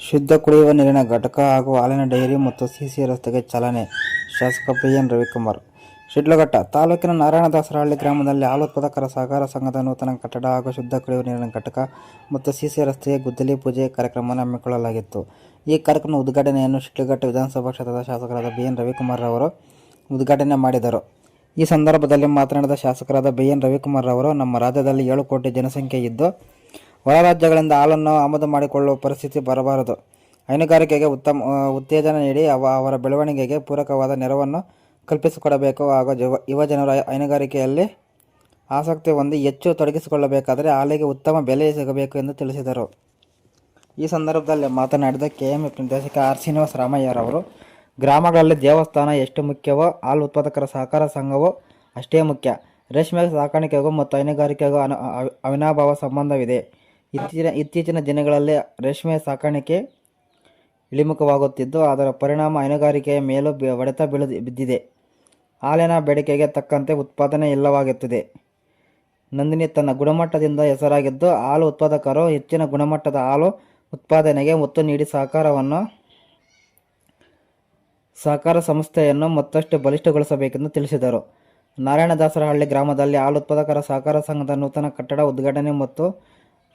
ಶುದ್ಧ ಕುಡಿಯುವ ನೀರಿನ ಘಟಕ ಹಾಗೂ ಹಾಲಿನ ಡೈರಿ ಮತ್ತು ಸಿಸಿ ರಸ್ತೆಗೆ ಚಾಲನೆ. ಶಾಸಕ ಪಿ ಎನ್ ರವಿಕುಮಾರ್. ಶಿಡ್ಲಘಟ್ಟ ತಾಲೂಕಿನ ನಾರಾಯಣದಾಸರಹಳ್ಳಿ ಗ್ರಾಮದಲ್ಲಿ ಹಾಲು ಸಹಕಾರ ಸಂಘದ ನೂತನ ಕಟ್ಟಡ ಹಾಗೂ ಶುದ್ಧ ಕುಡಿಯುವ ನೀರಿನ ಘಟಕ ಮತ್ತು ಸಿಸಿ ರಸ್ತೆಗೆ ಗುದ್ದಲಿ ಪೂಜೆ ಕಾರ್ಯಕ್ರಮವನ್ನು ಹಮ್ಮಿಕೊಳ್ಳಲಾಗಿತ್ತು. ಈ ಕಾರ್ಯಕ್ರಮ ಉದ್ಘಾಟನೆಯನ್ನು ಶಿಡ್ಲಘಟ್ಟ ವಿಧಾನಸಭಾ ಕ್ಷೇತ್ರದ ಶಾಸಕರಾದ ಬಿ ಎನ್ ರವಿಕುಮಾರ್ ಅವರು ಉದ್ಘಾಟನೆ ಮಾಡಿದರು. ಈ ಸಂದರ್ಭದಲ್ಲಿ ಮಾತನಾಡಿದ ಶಾಸಕರಾದ ಬಿ ಎನ್ ರವಿಕುಮಾರ್ ಅವರು ನಮ್ಮ ರಾಜ್ಯದಲ್ಲಿ ಏಳು ಕೋಟಿ ಜನಸಂಖ್ಯೆ ಇದ್ದು ಹೊರ ರಾಜ್ಯಗಳಿಂದ ಹಾಲನ್ನು ಆಮದು ಮಾಡಿಕೊಳ್ಳುವ ಪರಿಸ್ಥಿತಿ ಬರಬಾರದು. ಹೈನುಗಾರಿಕೆಗೆ ಉತ್ತಮ ಉತ್ತೇಜನ ನೀಡಿ ಅವ, ಅವರ ಬೆಳವಣಿಗೆಗೆ ಪೂರಕವಾದ ನೆರವನ್ನು ಕಲ್ಪಿಸಿಕೊಡಬೇಕು ಹಾಗೂ ಯುವ ಯುವಜನರು ಹೈನುಗಾರಿಕೆಯಲ್ಲಿ ಆಸಕ್ತಿ ಹೊಂದಿ ಹೆಚ್ಚು ತೊಡಗಿಸಿಕೊಳ್ಳಬೇಕಾದರೆ ಹಾಲಿಗೆ ಉತ್ತಮ ಬೆಲೆ ಸಿಗಬೇಕು ಎಂದು ತಿಳಿಸಿದರು. ಈ ಸಂದರ್ಭದಲ್ಲಿ ಮಾತನಾಡಿದ ಕೆ ಎಂ ಎಫ್ ನಿರ್ದೇಶಕ ಆರ್ ಶ್ರೀನಿವಾಸ ರಾಮಯ್ಯರವರು, ಗ್ರಾಮಗಳಲ್ಲಿ ದೇವಸ್ಥಾನ ಎಷ್ಟು ಮುಖ್ಯವೋ ಹಾಲು ಉತ್ಪಾದಕರ ಸಹಕಾರ ಸಂಘವು ಅಷ್ಟೇ ಮುಖ್ಯ. ರೇಷ್ಮೆ ಸಾಕಾಣಿಕೆಗೂ ಮತ್ತು ಹೈನುಗಾರಿಕೆಗೂ ಅನ ಅವಿ- ಅವಿನಾಭಾವ ಸಂಬಂಧವಿದೆ. ಇತ್ತೀಚಿನ ಇತ್ತೀಚಿನ ದಿನಗಳಲ್ಲಿ ರೇಷ್ಮೆ ಸಾಕಾಣಿಕೆ ಇಳಿಮುಖವಾಗುತ್ತಿದ್ದು, ಅದರ ಪರಿಣಾಮ ಹೈನುಗಾರಿಕೆಯ ಮೇಲೂ ಹೊಡೆತ ಬೀಳ ಬಿದ್ದಿದೆ. ಹಾಲಿನ ಬೇಡಿಕೆಗೆ ತಕ್ಕಂತೆ ಉತ್ಪಾದನೆ ಇಲ್ಲವಾಗುತ್ತಿದೆ. ನಂದಿನಿ ತನ್ನ ಗುಣಮಟ್ಟದಿಂದ ಹೆಸರಾಗಿದ್ದು, ಹಾಲು ಉತ್ಪಾದಕರು ಹೆಚ್ಚಿನ ಗುಣಮಟ್ಟದ ಹಾಲು ಉತ್ಪಾದನೆಗೆ ಒತ್ತು ನೀಡಿ ಸಹಕಾರವನ್ನು, ಸಹಕಾರ ಸಂಸ್ಥೆಯನ್ನು ಮತ್ತಷ್ಟು ಬಲಿಷ್ಠಗೊಳಿಸಬೇಕೆಂದು ತಿಳಿಸಿದರು. ನಾರಾಯಣದಾಸರಹಳ್ಳಿ ಗ್ರಾಮದಲ್ಲಿ ಹಾಲು ಉತ್ಪಾದಕರ ಸಹಕಾರ ಸಂಘದ ನೂತನ ಕಟ್ಟಡ ಉದ್ಘಾಟನೆ ಮತ್ತು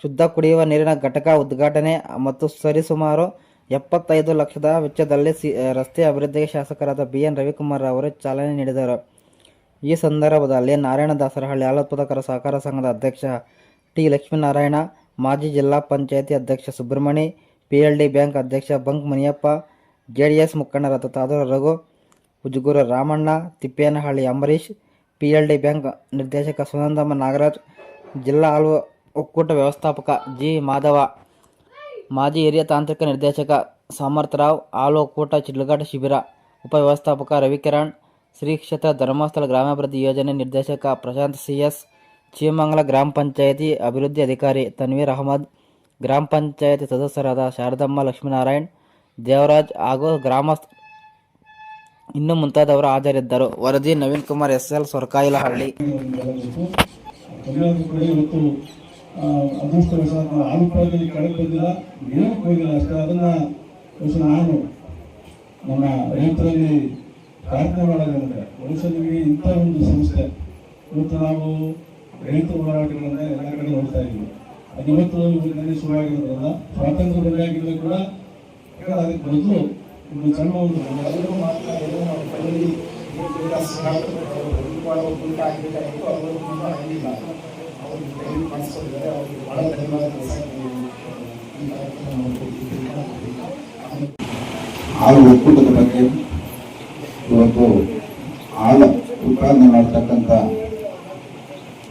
ಶುದ್ಧ ಕುಡಿಯುವ ನೀರಿನ ಘಟಕ ಉದ್ಘಾಟನೆ ಮತ್ತು ಸರಿಸುಮಾರು ಎಪ್ಪತ್ತೈದು ಲಕ್ಷದ ವೆಚ್ಚದಲ್ಲಿ ರಸ್ತೆ ಅಭಿವೃದ್ಧಿಗೆ ಶಾಸಕರಾದ ಬಿ ಎನ್ ರವಿಕುಮಾರ್ ಅವರು ಚಾಲನೆ ನೀಡಿದರು. ಈ ಸಂದರ್ಭದಲ್ಲಿ ನಾರಾಯಣದಾಸರಹಳ್ಳಿ ದಾಸರಹಳ್ಳಿ ಹಾಲೋತ್ಪಾದಕರ ಸಹಕಾರ ಸಂಘದ ಅಧ್ಯಕ್ಷ ಟಿ ಲಕ್ಷ್ಮೀನಾರಾಯಣ, ಮಾಜಿ ಜಿಲ್ಲಾ ಪಂಚಾಯತಿ ಅಧ್ಯಕ್ಷ Subramani P L D bank ಅಧ್ಯಕ್ಷ bunk Muniyappa J D S ಮುಖಂಡರಾದ ತಾದೂರ Raghu ಉಜುಗುರ Ramanna, Tippenahalli Ambarish P L D bank ನಿರ್ದೇಶಕ ಸುನಂದಮ್ಮ ನಾಗರಾಜ್, ಜಿಲ್ಲಾ ಹಾಲು ಒಕ್ಕೂಟ ವ್ಯವಸ್ಥಾಪಕ ಜಿ ಮಾಧವ ಮಾಜಿ ಹಿರಿಯ ತಾಂತ್ರಿಕ ನಿರ್ದೇಶಕ ಸಾಮರ್ಥರಾವ್ ಹಾಲು ಒಕ್ಕೂಟ ಚಿಡ್ಲಘಾಟ ಶಿಬಿರ ಉಪವ್ಯವಸ್ಥಾಪಕ ರವಿಕಿರಣ್ ಶ್ರೀ ಕ್ಷೇತ್ರ ಧರ್ಮಸ್ಥಳ ಗ್ರಾಮಾಭಿವೃದ್ಧಿ ಯೋಜನೆ ನಿರ್ದೇಶಕ ಪ್ರಶಾಂತ್ ಸಿ ಎಸ್ ಚೀಮಂಗಲ ಗ್ರಾಮ ಪಂಚಾಯತಿ ಅಭಿವೃದ್ಧಿ ಅಧಿಕಾರಿ ತನ್ವೀರ್ ಅಹಮದ್ ಗ್ರಾಮ ಪಂಚಾಯತಿ ಸದಸ್ಯರಾದ ಶಾರದಮ್ಮ ಲಕ್ಷ್ಮೀನಾರಾಯಣ್ ದೇವರಾಜ್ ಹಾಗೂ ಗ್ರಾಮಸ್ಥ ಇನ್ನು ಮುಂತಾದವರು ಹಾಜರಿದ್ದರು ವರದಿ ನವೀನ್ ಕುಮಾರ್ ಎಸ್ ಎಲ್ ಸೊರಕಾಯಿಲಹಳ್ಳಿ ಅದೃಷ್ಟವಶಾತ್ ನಾವು ಹಾಲು ಕಳೆದು ಬಂದಿಲ್ಲ ಏನಕ್ಕೆ ಹೋಗಿಲ್ಲ ಅಷ್ಟೇ. ಅದನ್ನು ಬಹುಶಃ ನಾನು ನಮ್ಮ ರೈತರಲ್ಲಿ ಪ್ರಾರ್ಥನೆ ಮಾಡೋದಂದರೆ ಬಹುಶಃ ನಿಮಗೆ ಇಂಥ ಒಂದು ಸಂಸ್ಥೆ, ಇವತ್ತು ನಾವು ರೈತ ಹೋರಾಟಗಳನ್ನ ಎಲ್ಲ ಕಡೆ ನೋಡ್ತಾ ಇದ್ದೀವಿ. ಅದು ಇವತ್ತು ನನಗೆ ಶುರುವಾಗಿರೋದ್ರಲ್ಲ ಸ್ವಾತಂತ್ರ್ಯ ಬಂದಾಗಿಂದ ಕೂಡ ಅದಕ್ಕೆ ಬದಲು ಒಂದು ಸಣ್ಣ ಒಂದು ಎಲ್ಲರೂ ಮಾತ್ರ ಏನೋ ನಾವು ಅಂತ ಈ. ಹಾಲು ಒಕ್ಕೂಟದ ಬಗ್ಗೆ ಇವತ್ತು ಹಾಲು ಉತ್ಪಾದನೆ ಮಾಡ್ತಕ್ಕಂಥ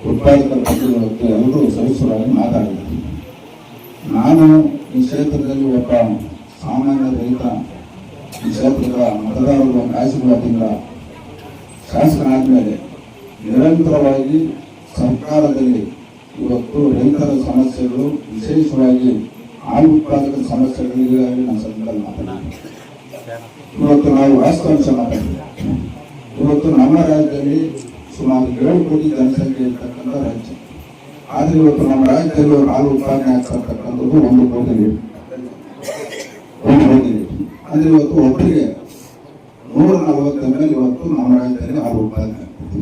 ಉತ್ಪಾದಕರ ಬಗ್ಗೆ ಇವತ್ತು ಎಲ್ಲರೂ ಸದಸ್ಯರಾಗಿ ಮಾತಾಡಿದ್ದಾರೆ ನಾನು ಈ ಕ್ಷೇತ್ರದಲ್ಲಿ ಒಬ್ಬ ಸಾಮಾನ್ಯ ರೈತ, ಈ ಕ್ಷೇತ್ರದ ಮತದಾರರು ಆಶೀರ್ವಾದದಿಂದ ಶಾಸಕನಾದ ಮೇಲೆ ನಿರಂತರವಾಗಿ ಸರ್ಕಾರದಲ್ಲಿ ಇವತ್ತು ರೈತರ ಸಮಸ್ಯೆಗಳು ವಿಶೇಷವಾಗಿ ಹಾಲು ಉತ್ಪಾದಕ ಸಮಸ್ಯೆಗಳಿಗಾಗಿ ನಾನು ಸಂದರ್ಭದಲ್ಲಿ ಮಾತನಾಡಿದೆ. ಇವತ್ತು ನಾವು ವಾಸ್ತವಾಂಶ ಮಾತಾಡಿದ್ದೇವೆ ಇವತ್ತು ನಮ್ಮ ರಾಜ್ಯದಲ್ಲಿ ಸುಮಾರು ಏಳು ಕೋಟಿ ಜನಸಂಖ್ಯೆ ಇರ್ತಕ್ಕಂಥ ರಾಜ್ಯ. ಆದರೆ ಇವತ್ತು ನಮ್ಮ ರಾಜ್ಯದಲ್ಲಿ ಹಾಲು ಉತ್ಪಾದನೆ ಆಗ್ತಕ್ಕಂಥದ್ದು ಒಂದು ಕೋಟಿ. ಒಂದು ಕೋಟಿ ಇವತ್ತು ಒಬ್ಬರಿಗೆ ನೂರ ನಲವತ್ತ ಮೇಲೆ ಇವತ್ತು ನಮ್ಮ ರಾಜ್ಯದಲ್ಲಿ ಹಾಲು ಉತ್ಪಾದನೆ ಆಗ್ತದೆ.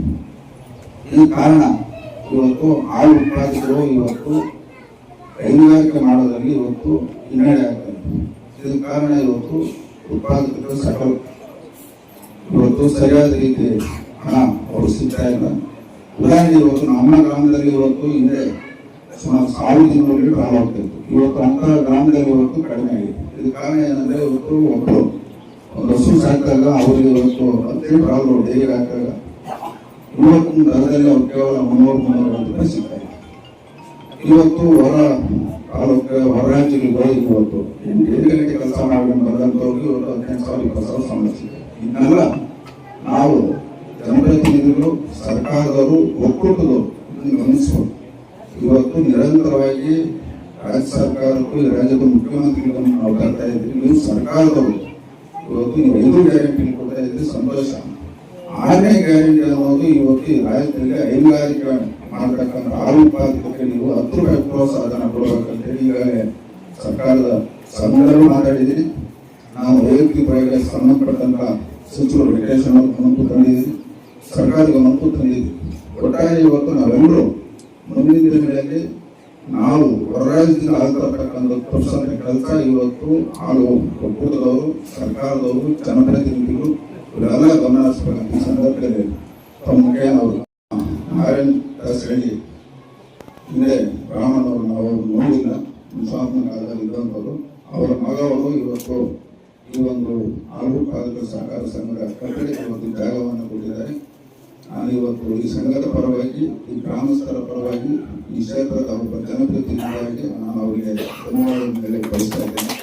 ಈ ಕಾರಣ ಇವತ್ತು ಹಾಲು ಉತ್ಪಾದಕರು ಇವತ್ತು ಹೈನುಗಾರಿಕೆ ಮಾಡೋದ್ರಲ್ಲಿ ಇವತ್ತು ಹಿನ್ನಡೆ ಆಗ್ತದೆ ಇದಕ್ಕೆ ಕಾರಣ ಇವತ್ತು ಉತ್ಪಾದಕರು ಸಕಲ. ಇವತ್ತು ಸರಿಯಾದ ರೀತಿ ಹಣ ಅವರು ಸಿಗ್ತಾ ಇಲ್ಲ. ಉದಾಹರಣೆ ಇವತ್ತು ನಮ್ಮ ಗ್ರಾಮದಲ್ಲಿ ಇವತ್ತು ಹಿಂದೆ ಸುಮಾರು ಸಾವಿರದ ಇನ್ನೂರು ಹಾಲು ಹೋಗ್ತಾ ಇತ್ತು. ಇವತ್ತು ಅಂತ ಗ್ರಾಮದಲ್ಲಿ ಇವತ್ತು ಕಡಿಮೆ ಆಗಿದೆ. ಇದಕ್ಕೆ ಕಾರಣ ಏನಂದ್ರೆ ಇವತ್ತು ಒಬ್ಬರು ಒಂದು ಹಸು ಸಾಕಿದಾಗ ಅವರಿಗೆ ಇವತ್ತು ಅಂತೇಳಿ ಪ್ರಾಬ್ಲಮ್ ಡೈರಿ ಹಾಕಿದಾಗ? ಇವತ್ತಿನ ದರದಲ್ಲಿ ಅವ್ರು ಕೇವಲ ಮುನ್ನೂರು ಮುನ್ನೂರ ಇದೆ ಇವತ್ತು ಹೊರ ತಾಲೂಕು, ಹೊರ ರಾಜ್ಯಗಳಿಗೆ ಹೋಗಿ ಇವತ್ತು ಗಂಟೆ ಕೆಲಸ ಮಾಡ್ಕೊಂಡು ಬಂದಂಥವ್ರಿಗೆ ಇವತ್ತು ಹದಿನೆಂಟು ಸಾವಿರ, ಇಪ್ಪತ್ತು ಸಾವಿರ ಸಮಸ್ಯೆ ಇದನ್ನೆಲ್ಲ ನಾವು ಜನಪ್ರತಿನಿಧಿಗಳು, ಸರ್ಕಾರದವರು, ಒಕ್ಕೂಟದವರು ಗಮನಿಸಬಹುದು ಇವತ್ತು ನಿರಂತರವಾಗಿ ರಾಜ್ಯ ಸರ್ಕಾರಕ್ಕೂ, ಈ ರಾಜ್ಯದ ಮುಖ್ಯಮಂತ್ರಿಗಳನ್ನು ನಾವು ಕರ್ತಾ ಇದ್ದೀವಿ. ನೀವು ಸರ್ಕಾರದವರು, ಇವತ್ತು ನೀವು ಐದು ಗ್ಯಾರಂಟಿ ಕೊಡ್ತಾ ಇದ್ದೀವಿ ಸಂತೋಷ. ಆರನೇ ಗ್ಯಾರಂಟಿ ಅನ್ನೋದು ಇವತ್ತು ಈ ರಾಜ್ಯದಲ್ಲಿ ಹೈನುಗಾರಿಕೆ ಮಾಡತಕ್ಕಂಥ ಹಾಲು ಉತ್ಪಾದಕರಿಗೆ ನೀವು ಹತ್ತು ರೂಪಾಯಿ ಪ್ರೋತ್ಸಾಹನ ಕೊಡಬೇಕಂತ ಹೇಳಿ ಈಗಾಗಲೇ ಸರ್ಕಾರದ ಸಂಘಗಳು ಮಾತಾಡಿದ್ದೀರಿ. ನಾವು ವೈಯಕ್ತಿಕವಾಗಿ ಸಂಬಂಧಪಟ್ಟಂತ ಸಚಿವರು ವೆಂಕಟೇಶ್ ಅವರು ಗಮನಕ್ಕೂ ತಂದಿದ್ದೀರಿ. ಸರ್ಕಾರದ ಗಮನಕ್ಕೂ ತಂದಿದ್ದೀರಿ. ಒಟ್ಟಾರೆ ಇವತ್ತು ನಾವೆಲ್ಲರೂ ಮುಂದಿನ ದಿನಗಳಲ್ಲಿ ನಾವು ಹೊರ ರಾಜ್ಯದಿಂದ ಆಗ್ತಕ್ಕಂಥ ಕೆಲಸ ಇವತ್ತು ಹಾಲು ಒಕ್ಕೂಟದವರು, ಸರ್ಕಾರದವರು, ಜನಪ್ರತಿನಿಧಿಗಳು ಇವರೆಲ್ಲ ಗಮನ ಹರಿಸ್ಬೇಕಂತ ಸಂದರ್ಭದಲ್ಲಿ ತಮ್ಮ ಮುಖೇನ ಅವರು ನಾರಾಯಣ್ ದಾಸರಳ್ಳಿ ಹಿಂದೆ ರಾಮನವರು ನಾವು ಅವ್ರನ್ನ ನೋಡಿಲ್ಲ ಮುಸಾಫನ ಕಾಲದಲ್ಲಿ ಇದ್ದಂಥವ್ರು ಅವರ ಮಗವರು ಇವತ್ತು ಈ ಒಂದು ಹಾಲು ಕಾಲದ ಸಹಕಾರ ಸಂಘದ ಕಟ್ಟಡಕ್ಕೆ ಒಂದು ಜಾಗವನ್ನು ಕೊಟ್ಟಿದ್ದಾರೆ. ನಾನು ಇವತ್ತು ಈ ಸಂಘದ ಪರವಾಗಿ, ಈ ಗ್ರಾಮಸ್ಥರ ಪರವಾಗಿ, ಈ ಕ್ಷೇತ್ರದ ಒಬ್ಬ ಜನಪ್ರತಿನಿಧಿಯಾಗಿ ನಾನು ಅವರಿಗೆ ಧನ್ಯವಾದಗಳನ್ನು ಕಳಿಸ್ತಾ ಇದ್ದೇನೆ.